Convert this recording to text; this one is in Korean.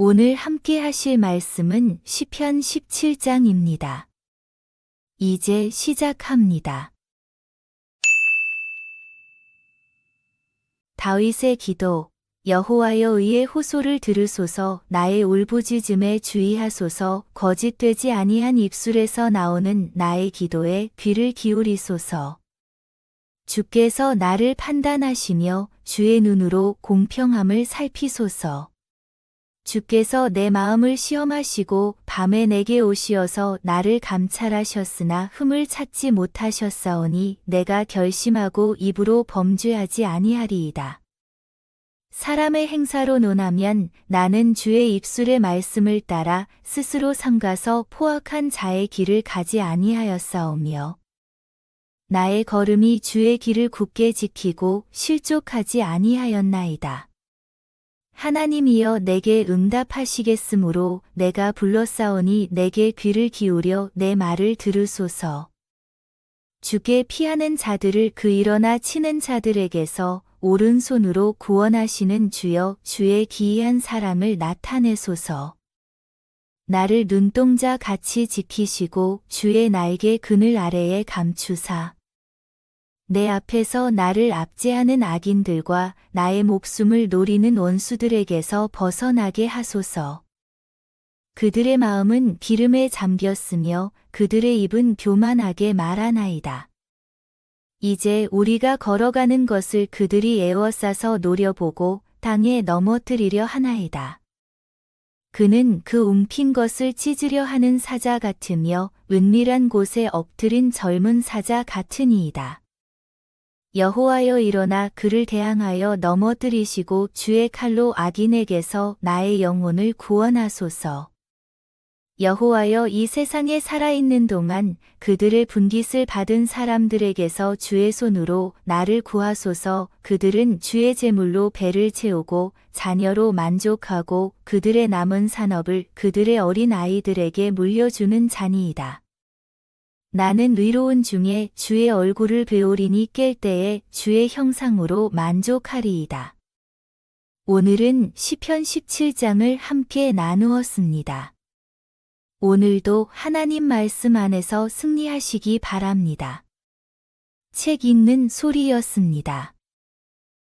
오늘 함께 하실 말씀은 시편 17장입니다. 이제 시작합니다. 다윗의 기도 여호와여 의의 호소를 들으소서 나의 울부짖음에 주의하소서 거짓되지 아니한 입술에서 나오는 나의 기도에 귀를 기울이소서 주께서 나를 판단하시며 주의 눈으로 공평함을 살피소서 주께서 내 마음을 시험하시고 밤에 내게 오시어서 나를 감찰하셨으나 흠을 찾지 못하셨사오니 내가 결심하고 입으로 범죄하지 아니하리이다. 사람의 행사로 논하면 나는 주의 입술의 말씀을 따라 스스로 삼가서 포악한 자의 길을 가지 아니하였사오며 나의 걸음이 주의 길을 굳게 지키고 실족하지 아니하였나이다. 하나님이여 내게 응답하시겠으므로 내가 불렀사오니 내게 귀를 기울여 내 말을 들으소서. 주께 피하는 자들을 그 일어나 치는 자들에게서 오른손으로 구원하시는 주여 주의 기이한 사랑을 나타내소서. 나를 눈동자 같이 지키시고 주의 날개 그늘 아래에 감추사. 내 앞에서 나를 압제하는 악인들과 나의 목숨을 노리는 원수들에게서 벗어나게 하소서. 그들의 마음은 기름에 잠겼으며 그들의 입은 교만하게 말하나이다. 이제 우리가 걸어가는 것을 그들이 애워싸서 노려보고 땅에 넘어뜨리려 하나이다. 그는 그 움킨 것을 찢으려 하는 사자 같으며 은밀한 곳에 엎드린 젊은 사자 같으니이다. 여호와여 일어나 그를 대항하여 넘어뜨리시고 주의 칼로 악인에게서 나의 영혼을 구원하소서. 여호와여 이 세상에 살아있는 동안 그들의 분깃을 받은 사람들에게서 주의 손으로 나를 구하소서 그들은 주의 제물로 배를 채우고 자녀로 만족하고 그들의 남은 산업을 그들의 어린 아이들에게 물려주는 자니이다. 나는 의로운 중에 주의 얼굴을 배우리니 깰 때에 주의 형상으로 만족하리이다. 오늘은 시편 17장을 함께 나누었습니다. 오늘도 하나님 말씀 안에서 승리하시기 바랍니다. 책 읽는 소리였습니다.